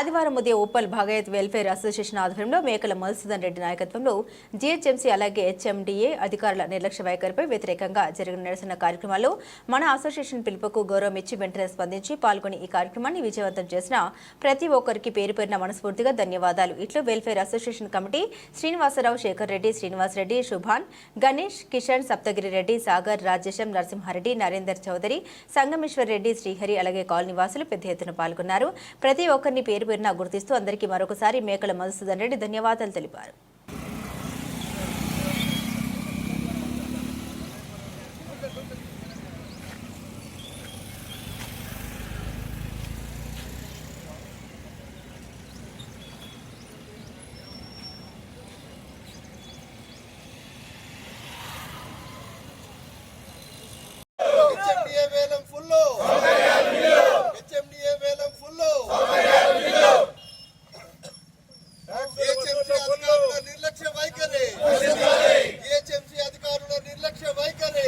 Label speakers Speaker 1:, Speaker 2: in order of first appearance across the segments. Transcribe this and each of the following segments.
Speaker 1: ఆదివారం ఉదయం Uppal భగయత్ welfare association ఆధ్వర్యంలో మేకల మధుసూదన్ రెడ్డి నాయకత్వంలో జీహెచ్ఎంసీ అలాగే హెచ్ఎండిఏ అధికారుల నిర్లక్ష్య వైఖరిపై వ్యతిరేకంగా జరిగిన నిరసన కార్యక్రమాల్లో మన అసోసియేషన్ పిలుపుకు గౌరవం ఇచ్చి వెంటనే స్పందించి పాల్గొని ఈ కార్యక్రమాన్ని విజయవంతం చేసిన ప్రతి ఒక్కరికి పేరు పేరున మనస్ఫూర్తిగా ధన్యవాదాలు. ఇట్లు welfare association committee Srinivasa Rao Shekar Reddy Srinivas Reddy Subhan Ganesh Kishan Saptagiri Reddy Sagar Rajesham Narasimha Reddy Narender Chowdary Sangameshwar Reddy Srihari అలాగే కాలనీ వాసులు పెద్ద ఎత్తున పాల్గొన్నారు. ప్రతి ఒక్కరిని పేరు పేరున గుర్తిస్తూ అందరికీ మరొకసారి మేకల మధుసూదన్ రెడ్డి ధన్యవాదాలు తెలిపారు
Speaker 2: హెచ్ఎండిఏ వేలం ఫుల్ హెచ్ఎండిఏ వేలం ఫుల్ జిహెచ్ఎంసీ అధికారుల నిర్లక్ష్య వైఖరి జిహెచ్ఎంసీ అధికారుల నిర్లక్ష్య వైఖరి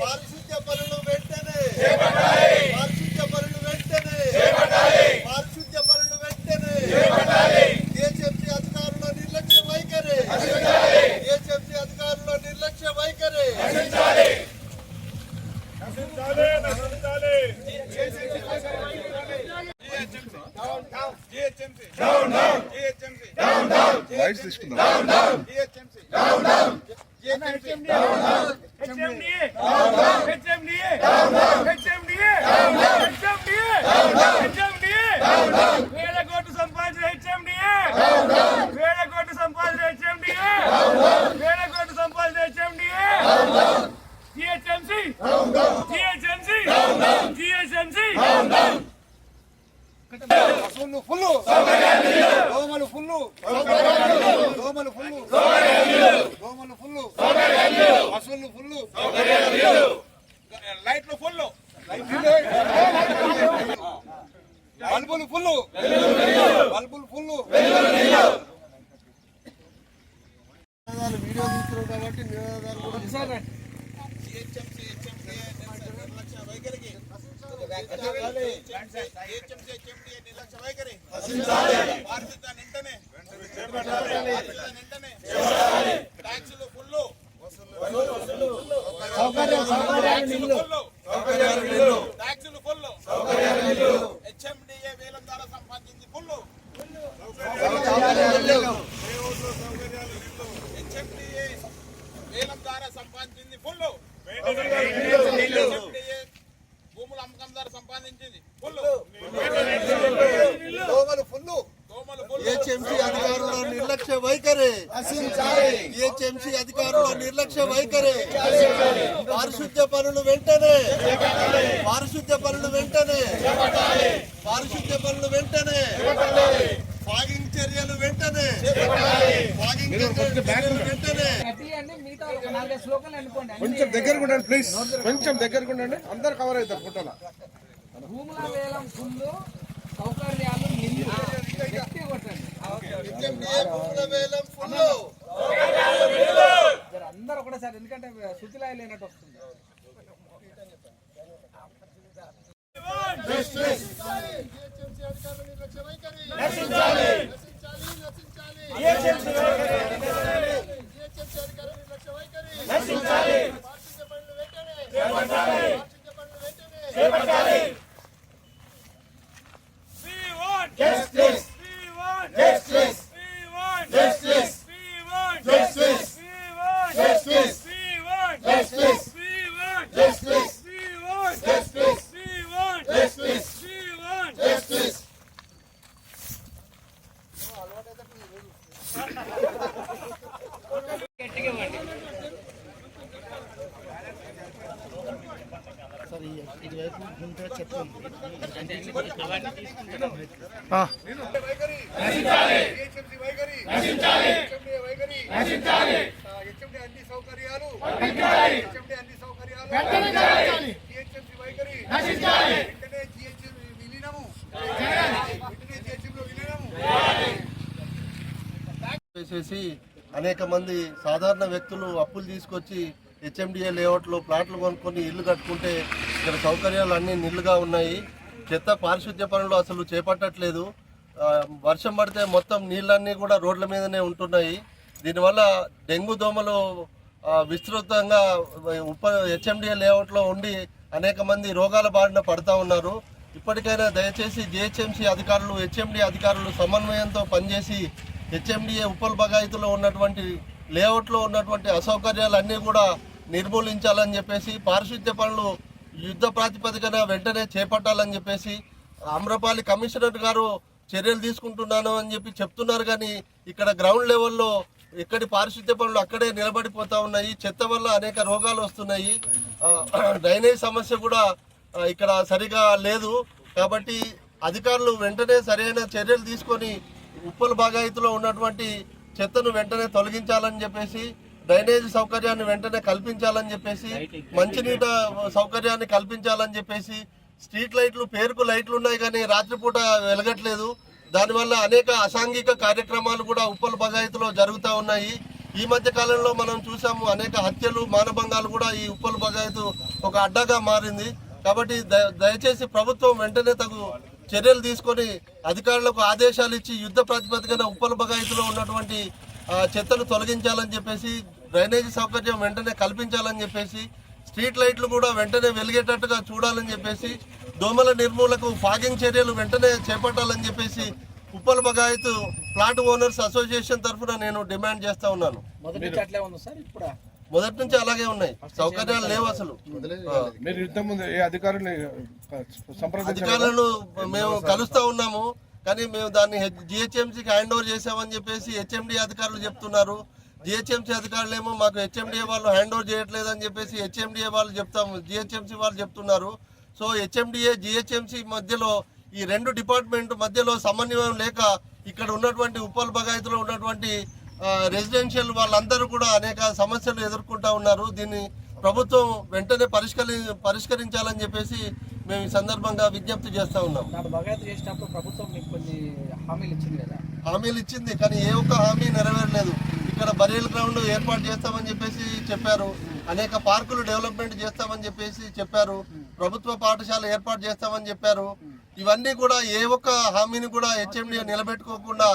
Speaker 2: పారిశుద్ధ్య పనులు వెంటనే పారిశుద్ధ్య పనులు వెంటనే పారిశుద్ధ్య పనులు వెంటనే జిహెచ్ఎంసీ అధికారుల నిర్లక్ష్య వైఖరి జిహెచ్ఎంసీ అధికారుల నిర్లక్ష్య వైఖరి
Speaker 3: నశించాలి నశించాలి GHMC down down GHMC down down
Speaker 4: rights తీసుకుందాం down down
Speaker 3: GHMC down down GHMC down down HMDA down down HMDA down down HMDA down down HMDA down down HMDA down down వేల కోట్లు సంపాదించిన HMDA వేల కోట్లు సంపాదించిన HMDA వేల కోట్లు సంపాదించిన HMDA GHMC GHMC GHMC.
Speaker 2: Full. దోమలు ఫుల్లు. దోమలు ఫుల్లు. ఎన్డీఏ నిర్లక్ష్య వైఖరి బాధితులను వెంటనే నిర్లక్ష్య వైఖరి. పారిశుద్ధ్య పనులు వెంటనే. పారిశుద్ధ్య పనులు వెంటనే. పారిశుద్ధ్య పనులు వెంటనే. ఫాగింగ్ చర్యలు వెంటనే. ఫాగింగ్ చర్యలు వెంటనే.
Speaker 4: కొంచెం దగ్గరకు ఉండండి ప్లీజ్ కొంచెం దగ్గరకు ఉండండి. అందరు కవర్ అవుతారు ఫోటోలో.
Speaker 5: భూముల వేలం ఫుల్లు సౌకర్యాలు నిల్లు. కొట్టండి.
Speaker 2: భూముల వేలం ఫుల్లు
Speaker 5: జర అందరు ఒకటేసారి ఎందుకంటే శుతిలాయ లేనట్టు వస్తుంది
Speaker 2: జిహెచ్ఎంసీ నిర్లక్ష్య వైఖరి విలీనము. వేసేసి అనేక మంది సాధారణ వ్యక్తులు అప్పులు తీసుకొచ్చి హెచ్ఎండిఏ లేఅవుట్లో ప్లాట్లు కొనుక్కొని ఇల్లు కట్టుకుంటే ఇక్కడ సౌకర్యాలు అన్నీ నిల్లుగా ఉన్నాయి. చెత్త పారిశుద్ధ్య పనులు అసలు చేపట్టట్లేదు. వర్షం పడితే మొత్తం నీళ్ళన్నీ కూడా రోడ్ల మీదనే ఉంటున్నాయి. దీనివల్ల డెంగ్యూ దోమలు విస్తృతంగా ఉప హెచ్ఎండిఏ లేఅవుట్లో ఉండి అనేక మంది రోగాల బారిన పడతా ఉన్నారు. ఇప్పటికైనా దయచేసి జిహెచ్ఎంసీ అధికారులు హెచ్ఎండి అధికారులు సమన్వయంతో పనిచేసి హెచ్ఎండిఏ ఉప్పల్ బగాయితులో ఉన్నటువంటి లేఅవుట్లో ఉన్నటువంటి అసౌకర్యాలన్నీ కూడా నిర్మూలించాలని చెప్పేసి పారిశుద్ధ్య పనులు యుద్ధ ప్రాతిపదికన వెంటనే చేపట్టాలని చెప్పేసి అమ్రపాలి కమిషనర్ గారు చర్యలు తీసుకుంటున్నాను అని చెప్పి చెప్తున్నారు. కానీ ఇక్కడ గ్రౌండ్ లెవెల్లో ఇక్కడి పారిశుద్ధ్య పనులు అక్కడే నిలబడిపోతా ఉన్నాయి. చెత్త వల్ల అనేక రోగాలు వస్తున్నాయి. డ్రైనేజ్ సమస్య కూడా ఇక్కడ సరిగా లేదు. కాబట్టి అధికారులు వెంటనే సరైన చర్యలు తీసుకొని ఉప్పల్ బాగాయితీలో ఉన్నటువంటి చెత్తను వెంటనే తొలగించాలని చెప్పేసి డ్రైనేజ్ సౌకర్యాన్ని వెంటనే కల్పించాలని చెప్పేసి మంచినీట సౌకర్యాన్ని కల్పించాలని చెప్పేసి స్ట్రీట్ లైట్లు పేరుకు లైట్లు ఉన్నాయి కానీ రాత్రిపూట వెలగట్లేదు. దానివల్ల అనేక అసాంఘిక కార్యక్రమాలు కూడా ఉప్పల్ బగాయతులో జరుగుతూ ఉన్నాయి. ఈ మధ్య కాలంలో మనం చూసాము అనేక హత్యలు మానభంగాలు కూడా ఈ ఉప్పల్ బగాయితు ఒక అడ్డగా మారింది. కాబట్టి దయచేసి ప్రభుత్వం వెంటనే తగు చర్యలు తీసుకొని అధికారులకు ఆదేశాలు ఇచ్చి యుద్ధ ప్రాతిపదికన ఉప్పల్ బగాయితులో ఉన్నటువంటి చెత్తను తొలగించాలని చెప్పేసి డ్రైనేజీ సౌకర్యం వెంటనే కల్పించాలని చెప్పేసి స్ట్రీట్ లైట్లు కూడా వెంటనే వెలిగేటట్టుగా చూడాలని చెప్పేసి దోమల నిర్మూలకు ఫాగింగ్ చర్యలు వెంటనే చేపట్టాలని చెప్పేసి Uppal Bhagayath plot owners association తరఫున నేను డిమాండ్ చేస్తా ఉన్నాను.
Speaker 5: మొదటి నుంచి అట్లే ఉంది సార్ ఇప్పుడు?
Speaker 2: మొదటి నుంచి అలాగే ఉన్నాయి. సౌకర్యాలు లేవు అసలు. అధికారులను మేము కలుస్తా ఉన్నాము. కానీ మేము దాన్ని జిహెచ్ఎంసీకి హ్యాండ్ ఓవర్ చేసామని చెప్పేసి హెచ్ఎండి అధికారులు చెప్తున్నారు. జిహెచ్ఎంసీ అధికారులు ఏమో మాకు హెచ్ఎండిఏ వాళ్ళు హ్యాండ్ ఓవర్ చేయట్లేదు అని చెప్పేసి హెచ్ఎండిఏ వాళ్ళు చెప్తాము జిహెచ్ఎంసీ వాళ్ళు చెప్తున్నారు. సో హెచ్ఎండిఏ జిహెచ్ఎంసీ మధ్యలో ఈ రెండు డిపార్ట్మెంట్ మధ్యలో సమన్వయం లేక ఇక్కడ ఉన్నటువంటి ఉప్పల్ బగాయతులో ఉన్నటువంటి రెసిడెన్షియల్ వాళ్ళందరూ కూడా అనేక సమస్యలు ఎదుర్కొంటా ఉన్నారు. దీన్ని ప్రభుత్వం వెంటనే పరిష్కరి పరిష్కరించాలని చెప్పేసి మేము ఈ సందర్భంగా విజ్ఞప్తి చేస్తా ఉన్నాం.
Speaker 5: చేసినప్పుడు ప్రభుత్వం మీకు కొన్ని హామీలు ఇచ్చింది కదా?
Speaker 2: హామీలు ఇచ్చింది కానీ ఏ ఒక్క హామీ నెరవేరలేదు. ఇక్కడ బరీల్ గ్రౌండ్ ఏర్పాటు చేస్తామని చెప్పేసి చెప్పారు. అనేక పార్కులు డెవలప్మెంట్ చేస్తామని చెప్పేసి చెప్పారు. ప్రభుత్వ పాఠశాల ఏర్పాటు చేస్తామని చెప్పారు. ఇవన్నీ కూడా ఏ ఒక్క హామీని కూడా హెచ్ఎండిఏ నిలబెట్టుకోకుండా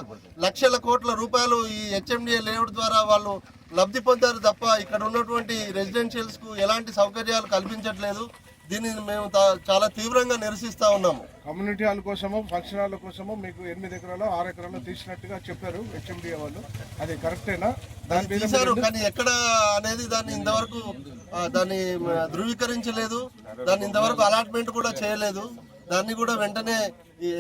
Speaker 2: లక్షల కోట్ల రూపాయలు ఈ హెచ్ఎండిఏ లేఅవుట్ ద్వారా వాళ్ళు లబ్ధి పొందారు తప్ప ఇక్కడ ఉన్నటువంటి రెసిడెన్షియల్స్కు ఎలాంటి సౌకర్యాలు కల్పించట్లేదు. దీనిని మేము చాలా తీవ్రంగా నిరసిస్తా ఉన్నాము.
Speaker 4: కమ్యూనిటీ హాల్ కోసమో ఫంక్షన్ హాల్ కోసమో మీకు ఎనిమిది ఎకరాలు ఆరు ఎకరాలు తీసినట్టుగా చెప్పారు హెచ్ఎండిఏ వాళ్ళు. అది కరెక్టేనా? దాని
Speaker 2: తీశారు కానీ ఎక్కడ అనేది దాన్ని ఇంతవరకు దాన్ని ధృవీకరించలేదు. దాన్ని ఇంతవరకు అలాట్మెంట్ కూడా చేయలేదు. దాన్ని కూడా వెంటనే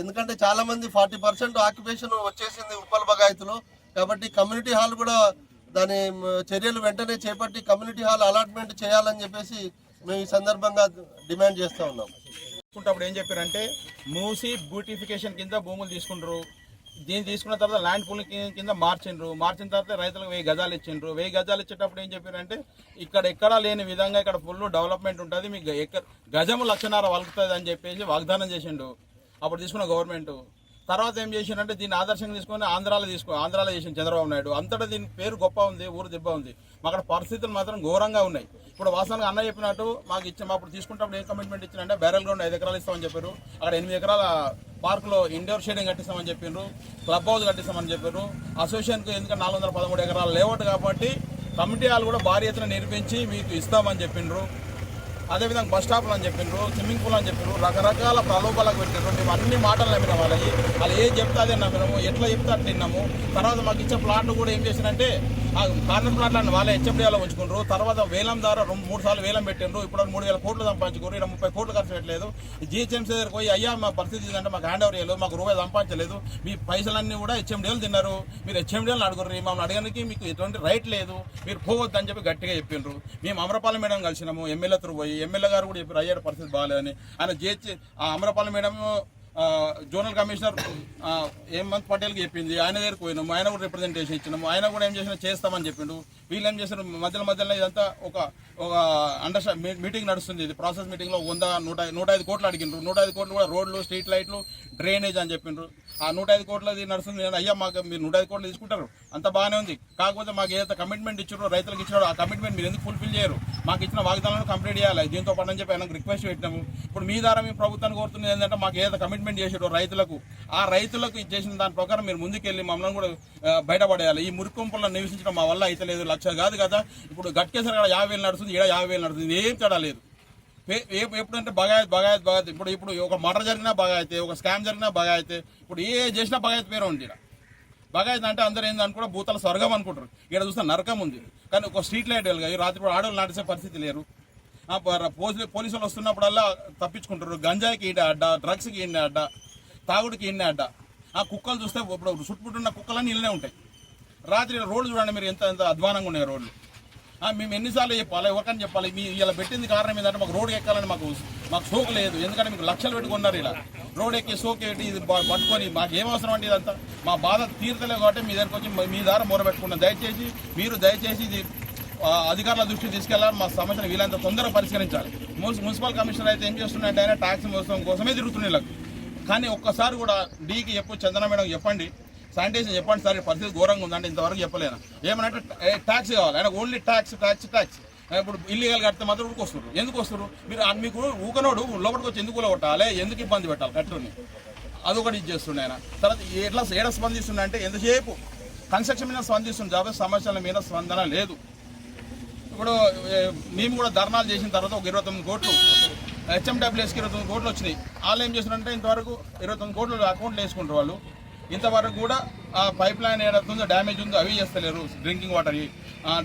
Speaker 2: ఎందుకంటే చాలా మంది ఫార్టీ పర్సెంట్ ఆక్యుపేషన్ వచ్చేసింది ఉప్పల్ బగాయతులో. కాబట్టి కమ్యూనిటీ హాల్ కూడా దాని చర్యలు వెంటనే చేపట్టి కమ్యూనిటీ హాల్ అలాట్మెంట్ చేయాలని చెప్పేసి మేము ఈ సందర్భంగా డిమాండ్ చేస్తూ ఉన్నాం.
Speaker 6: తీసుకుంటప్పుడు ఏం చెప్పారంటే మూసి బ్యూటిఫికేషన్ కింద భూములు తీసుకుంటారు దీన్ని తీసుకున్న తర్వాత ల్యాండ్ పూలింగ్ కింద మార్చిండ్రు. మార్చిన తర్వాత రైతులకు వెయ్యి గజాలు ఇచ్చిండ్రు. వెయ్యి గజాలు ఇచ్చేటప్పుడు ఏం చెప్పారంటే ఇక్కడ ఎక్కడా లేని విధంగా ఇక్కడ ఫుల్ డెవలప్మెంట్ ఉంటుంది మీకు ఎక్క గజము లక్షన్నర వలుకుతుంది అని చెప్పేసి వాగ్దానం చేసిండు అప్పుడు తీసుకున్న గవర్నమెంట్ తర్వాత ఏం చేసిండంటే దీన్ని ఆదర్శంగా తీసుకొని ఆంధ్రాలో తీసుకో ఆంధ్రాలో చేసిన చంద్రబాబు నాయుడు. అంతటా దీని పేరు గొప్ప ఉంది ఊరు దిబ్బ ఉంది. అక్కడ పరిస్థితులు మాత్రం ఘోరంగా ఉన్నాయి. ఇప్పుడు వాసనగా అన్న చెప్పినట్టు మాకు ఇచ్చిన అప్పుడు తీసుకుంటే ఏం కమిట్మెంట్ ఇచ్చారంటే బ్యారల్ గ్రౌండ్ ఐదు ఎకరాలు ఇస్తామని చెప్పారు. అక్కడ ఎనిమిది ఎకరాల పార్కులో ఇండోర్ షేడింగ్ కట్టిస్తామని చెప్పారు క్లబ్ హౌస్ కట్టిస్తామని చెప్పారు అసోసియేషన్కి ఎందుకంటే నాలుగు వందల పదమూడు ఎకరాల లేఅవుట్ కాబట్టి కమిటీ వాళ్ళు కూడా భారీ ఎత్తున నిర్మించి మీకు ఇస్తామని చెప్పిండ్రు అదేవిధంగా బస్ స్టాప్లు అని చెప్పిండ్రు స్విమ్మింగ్ పూల్ అని చెప్పిండ్రు రకరకాల ప్రలోభాలకు పెట్టినారు మేము అన్ని మాటలు నమ్మిన వాళ్ళకి. వాళ్ళు ఏం చెప్తే అదే నమ్మినాము ఎట్లా చెప్తే అట్లా విన్నాము. తర్వాత మాకు ఇచ్చే ప్లాట్లు కూడా ఏం చేసినంటే ఆ కార్నర్ ప్లాట్లను వాళ్ళే హెచ్ఎండియాలో ఉంచుకుంటారు తర్వాత వేలం ద్వారా రెండు మూడు సార్లు వేలం పెట్టిండ్రు. ఇప్పుడు మూడు వేల కోట్లు సంపాదించుకోరు ఇక్కడ ముప్పై కోట్లు ఖర్చు పెట్టలేదు. జిహెచ్ఎంసీ దగ్గరికి పోయి అయ్యా మా పరిస్థితి ఏంటంటే మాకు హ్యాండ్ ఓవర్ చేయలేదు మాకు రూపాయి సంపాదించలేదు. మీ పైసలన్నీ కూడా హెచ్ఎండిఎల్ తిన్నారు. మీరు హెచ్ఎండిఎల్ని అడుగురు మమ్మల్ని అడగడానికి మీకు ఎటువంటి రైట్ లేదు. మీరు పోవద్దు అని చెప్పి గట్టిగా చెప్పిండ్రు. మేము అమరపాలెం మేడం కలిసినాము ఎమ్మెల్యే పోయి ఎమ్మెల్యే గారు కూడా చెప్పారు అయ్యాడు పరిస్థితి బాగాలేదని. ఆయన జేచి ఆ Amarapalem madam zonal commissioner Hemanth పటేల్కి చెప్పింది. ఆయన దగ్గరికి పోయినాము. ఆయన కూడా రిప్రజెంటేషన్ ఇచ్చినాము. ఆయన కూడా ఏం చేసినా చేస్తామని చెప్పిండు. వీళ్ళు ఏం చేశారు మధ్యలో మధ్యలో ఇదంతా ఒక ఒక అండర్స్టా మీటింగ్ నడుస్తుంది. ఇది ప్రాసెస్ మీటింగ్లో వంద నూట నూట ఐదు కోట్లు అడిగిండ్రు. నూట ఐదు కోట్లు కూడా రోడ్లు స్ట్రీట్ లైట్లు డ్రైనేజ్ అని చెప్పిండ్రు. ఆ నూట ఐదు కోట్లది నడుస్తుంది. నేను అయ్యా మాకు మీరు నూట ఐదు కోట్లు తీసుకుంటారు. అంత బాగానే ఉంది. కాకపోతే మాకు ఏదైతే కమిట్మెంట్ ఇచ్చారో రైతులకు ఇచ్చినారో ఆ కమిట్మెంట్ మీరు ఎందుకు ఫుల్ఫిల్ చేయరు? మాకు ఇచ్చిన వాగ్దానాలను కంప్లీట్ చేయాలి. దీంతో పాటు అని చెప్పి ఆయనకు రిక్వెస్ట్ పెట్టినాము. ఇప్పుడు మీ ద్వారా మీ ప్రభుత్వాన్ని కోరుతున్నది ఏంటంటే మాకు ఏదైతే కమిట్ కమిట్మెంట్ చేసాడు రైతులకు. ఆ రైతులకు చేసిన దాని ప్రకారం మీరు ముందుకెళ్ళి మమ్మల్ని కూడా బయటపడేయాలి. ఈ మురికొంపల్లో నివసించడం మా వల్ల అయితే లేదు. లక్ష కాదు కదా. ఇప్పుడు గట్కేసరి కూడా యాభై వేలు నడుస్తుంది ఈడ యాభై వేలు నడుస్తుంది. ఏం తేడా లేదు. ఎప్పుడంటే బగాయత్ బగాయత్ బగాయత్. ఇప్పుడు ఇప్పుడు ఒక మర్డర్ జరిగినా బగాయితే ఒక స్కామ్ జరిగినా బగాయితే ఇప్పుడు ఏ చేసినా బగాయత్ పేరు ఉంది ఈడ. బగాయత్ అంటే అందరూ ఏంది అనుకుంటారు భూతాల స్వర్గం అనుకుంటారు. ఇక్కడ చూస్తే నరకం ఉంది. కానీ ఒక స్ట్రీట్ లైట్ వెళ్ళగా ఈ రాత్రి ఆడవాళ్ళు నాటేసే పరిస్థితి లేరు. పోలీసులు వస్తున్నప్పుడల్లా తప్పించుకుంటారు. గంజాయికి ఈడ అడ్డ డ్రగ్స్కి ఈయన అడ్డ తాగుడికి ఈయన అడ్డ. ఆ కుక్కలు చూస్తే ఇప్పుడు చుట్టుపుట్టున్న కుక్కలన్నీ ఇళ్ళనే ఉంటాయి. రాత్రి రోడ్లు చూడండి మీరు ఎంత ఎంత అధ్వానంగా ఉన్నాయి రోడ్లు. మేము ఎన్నిసార్లు చెప్పాలి? ఎవరికని చెప్పాలి? మీ ఇలా పెట్టింది కారణం ఏంటంటే మాకు రోడ్ ఎక్కాలని మాకు మాకు సోకు లేదు. ఎందుకంటే మీకు లక్షలు పెట్టుకున్నారు ఇలా. రోడ్ ఎక్కి సోకు ఏంటి? ఇది పట్టుకొని మాకు ఏం అవసరం అంటే ఇదంతా? మా బాధ తీర్తలేదు కాబట్టి మీ దగ్గరకు వచ్చి మీ దారి మూర పెట్టుకున్నాం దయచేసి మీరు దయచేసి ఇది అధికారుల దృష్టికి తీసుకెళ్ళాలి మా సమస్యను వీలంత తొందరగా పరిష్కరించాలి. మున్సిపల్ కమిషనర్ అయితే ఏం చేస్తున్నాయంటే ఆయన ట్యాక్స్ మోసం కోసమే తిరుగుతున్నాయి వీళ్ళకి. కానీ ఒక్కసారి కూడా డీకి చెప్పు చందన మేడం చెప్పండి శానిటేషన్ చెప్పండి సార్ పరిస్థితి ఘోరంగా ఉందంటే ఇంతవరకు చెప్పలేను. ఏమనంటే ట్యాక్స్ కావాలి ఆయన ఓన్లీ ట్యాక్స్ ట్యాక్స్ ట్యాక్స్ ఇప్పుడు ఇల్లీగల్ కడితే మాత్రం ఊరికి వస్తారు. ఎందుకు వస్తారు? మీరు మీకు ఊకనోడు లోపలికి వచ్చి ఎందుకు కొట్టాలి ఎందుకు ఇబ్బంది పెట్టాలి? కట్టుని అదొకటి ఇది చేస్తుండే ఆయన. తర్వాత ఎట్లా ఏడ స్పందిస్తుండే అంటే ఎంతసేపు కన్స్ట్రక్షన్ మీద స్పందిస్తుంది కాబట్టి సమస్యల మీద స్పందన లేదు. ఇప్పుడు మేము కూడా ధర్నాలు చేసిన తర్వాత ఒక ఇరవై తొమ్మిది కోట్లు హెచ్ఎండబ్ల్యూఎస్కి ఇరవై తొమ్మిది కోట్లు వచ్చినాయి. వాళ్ళు ఏం చేస్తున్నారంటే ఇంతవరకు ఇరవై తొమ్మిది కోట్లు అకౌంట్లో వేసుకుంటారు వాళ్ళు. ఇంతవరకు కూడా ఆ పైప్ లైన్ ఏదైతుందో డ్యామేజ్ ఉందో అవి చేస్తలేరు. డ్రింకింగ్ వాటర్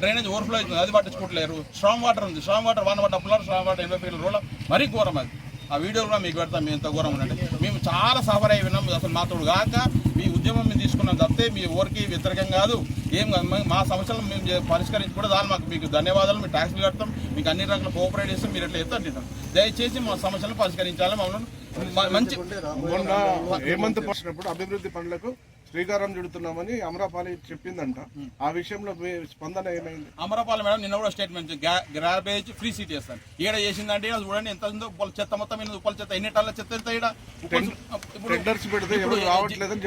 Speaker 6: డ్రైనేజ్ ఓవర్ఫ్లో అవుతుంది అది పట్టించుకోవట్లేరు. స్ట్రాంగ్ వాటర్ ఉంది. స్ట్రాంగ్ వాటర్ వన్ వాటర్ డబ్బులు స్ట్రాంగ్ వాటర్ ఎనభై ఫీట్ల రోడ్ల మరీ ఘోరం అది. ఆ వీడియో కూడా మీకు పెడతాం మేము ఎంత ఘోరం ఉండండి. మేము చాలా సఫర్ అయి విన్నాం అసలు మాతోడు కాక మీ ఉద్యమం మేము తీసుకున్నాం తప్పితే మీ ఊరికి వ్యతిరేకం కాదు. ఏం కాదు మా- సమస్యలను మేము పరిష్కరించి కూడా దాని మాకు. మీకు ధన్యవాదాలు మీ ట్యాక్స్లు కడతాం మీకు అన్ని రకాల కోఆపరేట్ చేస్తాం మీరు ఎట్లా ఎత్తండి దయచేసి మా సమస్యలను పరిష్కరించాలి మమ్మల్ని మంచి
Speaker 4: మొన్న అభివృద్ధి పనులకు శ్రీకారం చుడుతున్నామని అమరాపాలి చెప్పిందంట. ఆ విషయంలో స్పందన ఏమైంది?
Speaker 6: అమరపాల మేడం నిన్న కూడా స్టేట్మెంట్ గ్రాబేజ్ ఫ్రీ సీట్ చేస్తాను ఈడ చేసిందంటే చూడండి ఎంత ఉందో ఉప్పల చెత్త మొత్తం మీద ఉప్పల చెత్త. ఎన్ని టన్నుల చెత్త ఎంత
Speaker 4: టెండర్స్ పెడితే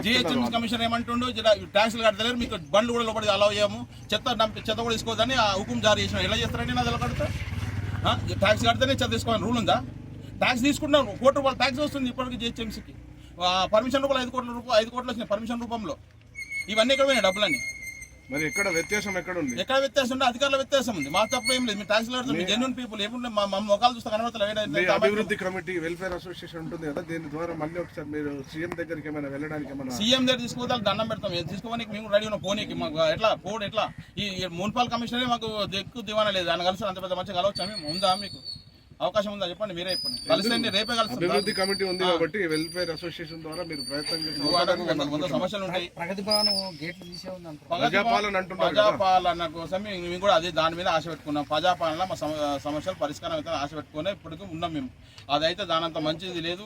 Speaker 6: జిహెచ్ఎంసీ కమిషనర్ ఏమంటుండు ట్యాక్స్లు కడతలేరు మీకు బండ్లు కూడా లోపలికి అలౌ చేయము. చెత్త చెత్త కూడా తీసుకోవద్దని ఆ హుకుం జారీ చేసిన ఎలా చేస్తారండి నా దగ్గర కడితే? ట్యాక్స్ కడితేనే చెత్త తీసుకోవాలని రూల్ ఉందా? ట్యాక్స్ తీసుకుంటాం కోటి రూపాయలు ట్యాక్స్ వస్తుంది ఇప్పటికి జిహెచ్ఎంసీకి. పర్మిషన్ రూపాయలు ఐదు కోట్ల రూపాయలు ఐదు కోట్లు వచ్చినాయి పర్మిషన్ రూపంలో. ఇవన్నీ ఎక్కడ పోయినాయి డబ్బులన్నీ?
Speaker 4: మరి ఎక్కడ వ్యత్యాసం ఎక్కడ ఉంది
Speaker 6: ఎక్కడ వ్యత్యాసం ఉంటే అధికారుల వ్యత్యాసం ఉంది. మా తప్పు ఏం లేదు. మీ ట్యాక్స్ కడతాం జెన్యున్ పీపుల్ ఏముంటే మా మా ముఖాలు చూస్తే
Speaker 4: మీ
Speaker 6: కనబడతలేదు
Speaker 4: అభివృద్ధి కమిటీ వెల్ఫేర్ అసోసియేషన్ ఉంటుంది కదా దీని ద్వారా మళ్ళీ ఒకసారి మీరు సీఎం దగ్గరికి ఏమైనా వెళ్ళడానికి ఏమైనా
Speaker 6: సీఎం దగ్గర తీసుకుపోతే దండం పెడతాం. తీసుకోవడానికి మేము రెడీ ఉన్నాం. పోనీకి మాకు ఎట్లా? పోడు ఎట్లా? ఈ మున్సిపల్ కమిషనరే మాకు దిక్కు దివానా లేదు. ఆయన కలిసి అంత పెద్ద మంచిగా కలవచ్చా మేము? ఉందా మీకు? అవకాశం ఉందా? చెప్పండి మీరే చెప్పండి. కలిసి రేపే కలుస్తాం.
Speaker 4: అభివృద్ధి కమిటీ ఉంది కాబట్టి వెల్ఫేర్ అసోసియేషన్ ద్వారా మీరు ప్రయత్నం చేసి
Speaker 6: సమస్యలు ఉంటాయి.
Speaker 5: ప్రగతి భవన్ గేట్లు తీసే ఉంది అంటారు
Speaker 4: ప్రజాపాలన అంటున్నారు.
Speaker 6: ప్రజాపాలన కోసం మేము కూడా అదే దాని మీద ఆశ పెట్టుకున్నాం. ప్రజాపాలన మా సమ- సమస్యలు పరిష్కారం అయితే ఆశ పెట్టుకునే ఇప్పటికీ ఉన్నాం మేము. అదైతే దానంత మంచిది లేదు.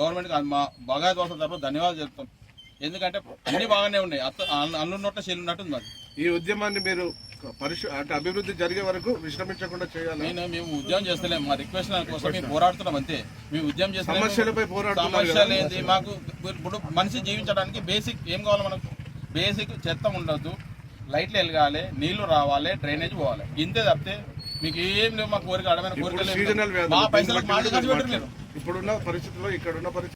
Speaker 6: గవర్నమెంట్ మా బాగా దోశ తరఫు ధన్యవాదాలు చెప్తాం. ఎందుకంటే అన్ని బాగానే ఉన్నాయి. అత్త అల్లున్నట్టు చెల్లున్నట్టు ఉంది
Speaker 4: ఈ ఉద్యమాన్ని మీరు పరిశు అంటే అభివృద్ధి జరిగే వరకు విశ్రమించకుండా చేయాలి?
Speaker 6: నేను మేము ఉద్యమం చేస్తలేము. మా రిక్వెస్ట్ కోసం మేము పోరాడుతున్నాం అంతే. మేము ఉద్యమం చేస్తలేము.
Speaker 4: సమస్యలపై పోరాడుతున్నారు కదా.
Speaker 6: సమస్యలు ఏంది మాకు ఇప్పుడు మనిషి జీవించడానికి బేసిక్ ఏం కావాలి మనకు? బేసిక్ చెత్త ఉండొద్దు. లైట్లు వెలగాలి నీళ్ళు రావాలి డ్రైనేజ్ పోవాలి. ఇంతే తప్పితే మీకు ఏం లేవు మా కోరిక అడమైన లేవు.
Speaker 4: వ్యాధులు
Speaker 6: మా పైసలకు ఖర్చు
Speaker 4: ఇప్పుడున్న పరిస్థితుల్లో ఇక్కడ ఉన్న పరిస్థితి